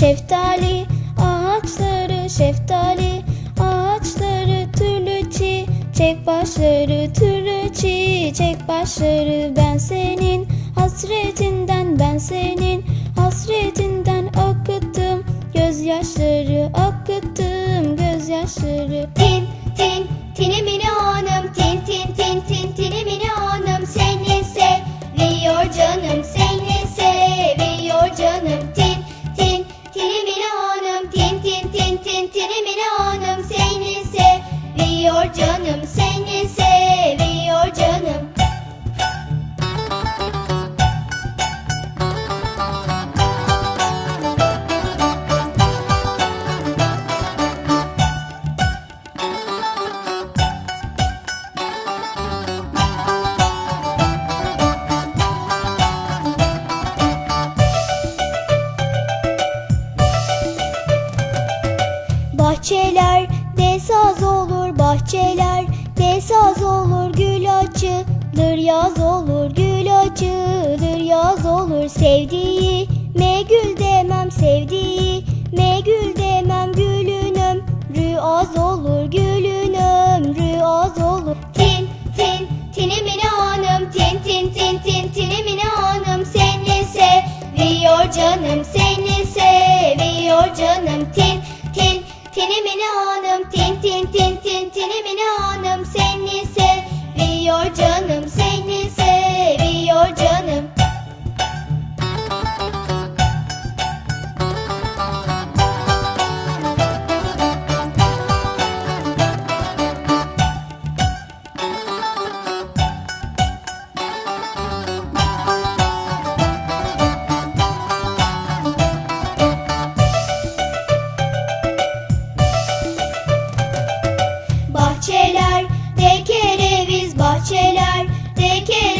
Şeftali ağaçları şeftali ağaçları türlü çiçek başları türlü çiçek başları ben senin hasretinden ben senin hasretinden akıttım gözyaşları akıttım gözyaşları. Tin tin tinimini hanım tin Bahçeler de saz olur bahçeler de saz olur gül açılır yaz olur gül açılır yaz olur sevdiği. Me gül demem sevdiği me gül demem gülün ömrü az olur gülün Take it.